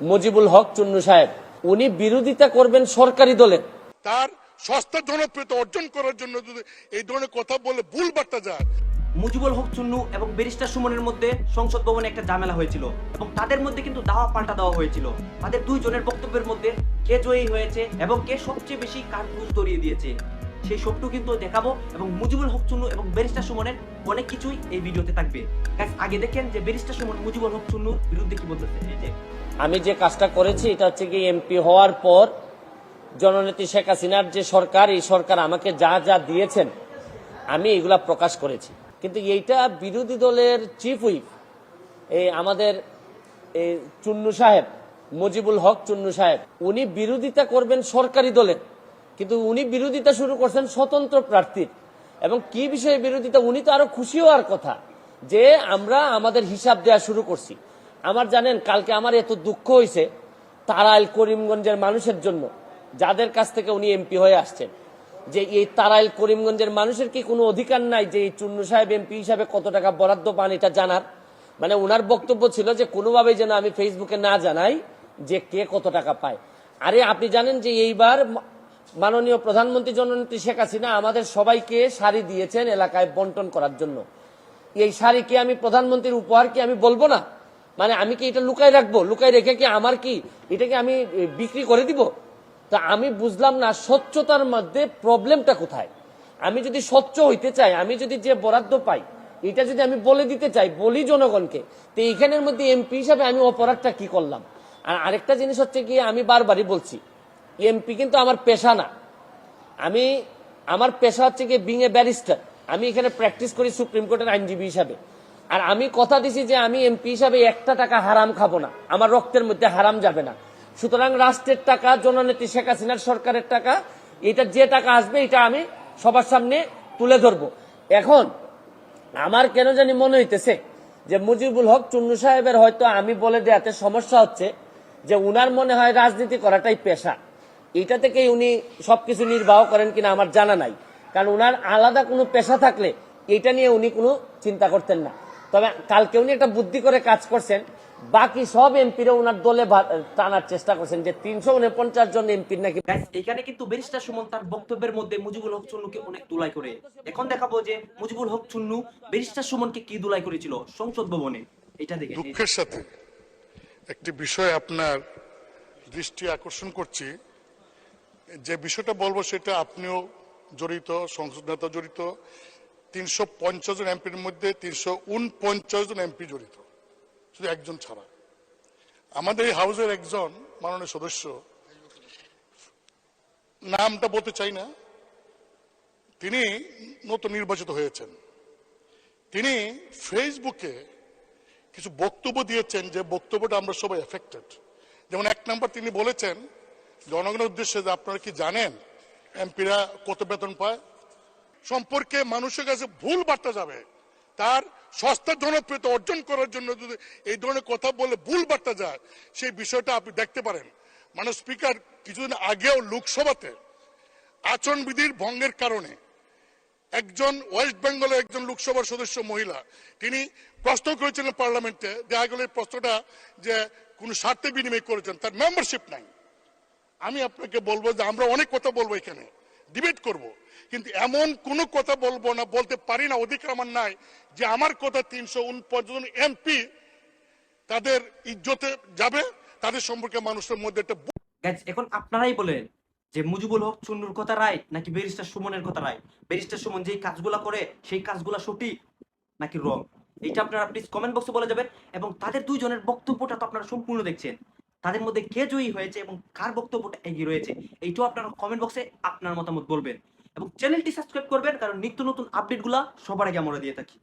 মুজিবুল হক চুন্নু সাহেব উনি বিরোধিতা করবেন সরকারি দলের তার সস্তা জনপ্রিয়তা অর্জন করার জন্য যদি এই ধরনের কথা বলে ভুল বার্তা যায়। মুজিবুল হক চুন্নু এবং ব্যারিস্টার সুমনের মধ্যে সংসদ ভবনে একটা ঝামেলা হয়েছিল এবং তাদের মধ্যে কিন্তু দাওয়া পাল্টা দেওয়া হয়েছিল। তাদের দুইজনের বক্তব্যের মধ্যে কে জয়ী হয়েছে এবং কে সবচেয়ে বেশি ধরিয়ে দিয়েছে। সেই সবটু কিন্তু দেখাবো এবং মুজিবুল হক চুন্নু এবং ব্যারিস্টার সুমনের অনেক কিছুই এই ভিডিওতে থাকবে। আগে দেখেন যে ব্যারিস্টার সুমন, মুজিবুল হক চুন্নুর বিরুদ্ধে কি বলতেছে? আমি যে কাজটা করেছি, এটা হচ্ছে কি এমপি হওয়ার পর জননেত্রী শেখ হাসিনার যে সরকার, এই সরকার আমাকে যা যা দিয়েছেন, আমি এগুলা প্রকাশ করেছি। কিন্তু এইটা বিরোধী দলের চিফ হুইপ এই আমাদের এই চুন্নু সাহেব, মুজিবুল হক চুন্নু সাহেব, উনি বিরোধিতা করবেন সরকারি দলের। কিন্তু উনি বিরোধিতা শুরু করছেন স্বতন্ত্র প্রার্থীর। এবং কি বিষয়ে বিরোধিতা, উনি তো আরও খুশি হওয়ার কথা যে আমরা আমাদের হিসাব দেওয়া শুরু করছি। আমার জানেন, কালকে আমার এত দুঃখ হয়েছে তারাইল করিমগঞ্জের মানুষের জন্য, যাদের কাছ থেকে উনি এমপি হয়ে আসছেন। যে এই তারাইল করিমগঞ্জের মানুষের কি কোনো অধিকার নাই যে এই চুন্নু সাহেব এমপি হিসাবে কত টাকা বরাদ্দ পান এটা জানার? মানে ওনার বক্তব্য ছিল যে কোনোভাবেই যেন আমি ফেসবুকে না জানাই যে কে কত টাকা পায়। আরে আপনি জানেন যে এইবার মাননীয় প্রধানমন্ত্রী জননেত্রী শেখ হাসিনা আমাদের সবাইকে শাড়ি দিয়েছেন এলাকায় বন্টন করার জন্য। এই শাড়ি কি আমি প্রধানমন্ত্রীর উপহার কি আমি বলব না? মানে আমি কি এটা লুকাই রাখব? লুকাই রেখে কি আমার কি? এটাকে আমি বিক্রি করে দিব? তা আমি বুঝলাম না স্বচ্ছতার মধ্যে প্রবলেমটা কোথায়? আমি যদি স্বচ্ছ হইতে চাই, আমি যদি যে বরাদ্দ পাই, এটা যদি আমি বলে দিতে চাই, বলি জনগণকে, তো এইখানের মধ্যে এমপি হিসাবে আমি অপরাধটা কি করলাম? আর আরেকটা জিনিস হচ্ছে কি, আমি বারবারই বলছি এমপি কিন্তু আমার পেশা না। আমি, আমার পেশা হচ্ছে কি বিং এ ব্যারিস্টার আমি এখানে প্র্যাকটিস করি সুপ্রিম কোর্টের আইনজীবী হিসাবে। আর আমি কথা দিছি যে আমি এমপি হিসাবে একটা টাকা হারাম খাব না। আমার রক্তের মধ্যে হারাম যাবে না। সুতরাং রাষ্ট্রের টাকা, জননেত্রী শেখ হাসিনার সরকারের টাকা, এটা যে টাকা আসবে, এটা আমি সবার সামনে তুলে ধরবো। এখন, আমার কেন জানি মনে হইতেছে যে মুজিবুল হক চুন্নু সাহেবের হয়তো আমি বলে দেয়াতে সমস্যা হচ্ছে যে উনার মনে হয় রাজনীতি করাটাই পেশা। এটা থেকে উনি সবকিছু নির্বাহ করেন কিনা আমার জানা নাই। কারণ উনার আলাদা কোনো পেশা থাকলে এটা নিয়ে উনি কোনো চিন্তা করতেন না। তবে কালকে উনি একটা বুদ্ধি করে কাজ করছেন। বাকি সব এমপিরা উনার দলে টানার চেষ্টা করছেন যে তিনশো উনপঞ্চাশ জন এমপির নাকি এখানে কিন্তু ব্যারিস্টার সুমন তার বক্তব্যের মধ্যে মুজিবুল হক চুন্নুকে অনেক তুলাই করে। এখন দেখাবো যে মুজিবুল হক চুন্নু ব্যারিস্টার সুমনকে কি দুলাই করেছিল সংসদ ভবনে। এটা দেখে দুঃখের সাথে একটি বিষয় আপনার দৃষ্টি আকর্ষণ করছি। যে বিষয়টা বলব সেটা আপনিও জড়িত, সংসদ নেতা জড়িত, তিনশো পঞ্চাশ জন এমপির মধ্যে তিনশো উনপঞ্চাশ জন এমপি জড়িত, শুধু একজন ছাড়া। আমাদের এই হাউসের একজন মাননীয় সদস্য, নামটা বলতে চাই না, তিনি নতুন নির্বাচিত হয়েছেন। তিনি ফেসবুকে কিছু বক্তব্য দিয়েছেন, যে বক্তব্যটা আমরা সবাই এফেক্টেড যেমন এক নম্বর তিনি বলেছেন জনগণের উদ্দেশ্যে যে আপনারা কি জানেন, এমপিরা কত বেতন পায়? সম্পর্কে মানুষের কাছে ভুল বার্তা যাবে। তার সস্তা জনপ্রিয়তা অর্জন করার জন্য যদি এই ধরনের কথা বলে ভুল বার্তা যায়, সেই বিষয়টা আপনি দেখতে পারেন। মানে স্পিকার, কিছুদিন আগেও লোকসভাতে আচরণবিধির ভঙ্গের কারণে একজন ওয়েস্ট বেঙ্গলের একজন লোকসভার সদস্য মহিলা, তিনি প্রশ্ন করেছিলেন পার্লামেন্টে, দেখা গেল প্রশ্নটা যে কোন স্বার্থে বিনিময় করেছেন, তার মেম্বারশিপ নাই। আমি আপনাকে বলব যে আমরা অনেক কথা বলব এখানে ডিবেট করব। কিন্তু এমন কোনো কথা বলব না, বলতে পারি না, অধিকার আমার নাই যে আমার কথা তিনশো উনপঞ্চাশ এমপি তাদের ইজ্জতে যাবে, তাদের সম্পর্কে মানুষের মধ্যে একটা এখন আপনারাই বলেন যে মুজিবুল হক চুন্নুর কথা রায় নাকি ব্যারিস্টার সুমনের কথা রায়? ব্যারিস্টার সুমন যেই কাজগুলা করে, সেই কাজগুলা সঠিক নাকি রং এইটা আপনারা প্লিজ কমেন্ট বক্সে বলে যাবেন এবং তাদের দুইজনের বক্তব্যটা তো আপনারা সম্পূর্ণ দেখছেন। তাদের মধ্যে কে জয়ী হয়েছে এবং কার বক্তব্যটা এগিয়ে রয়েছে, এইটাও আপনারা কমেন্ট বক্সে আপনার মতামত বলবেন। এবং চ্যানেলটি সাবস্ক্রাইব করবেন, কারণ নিত্য নতুন আপডেটগুলো সবার আগে আমরা দিয়ে থাকি।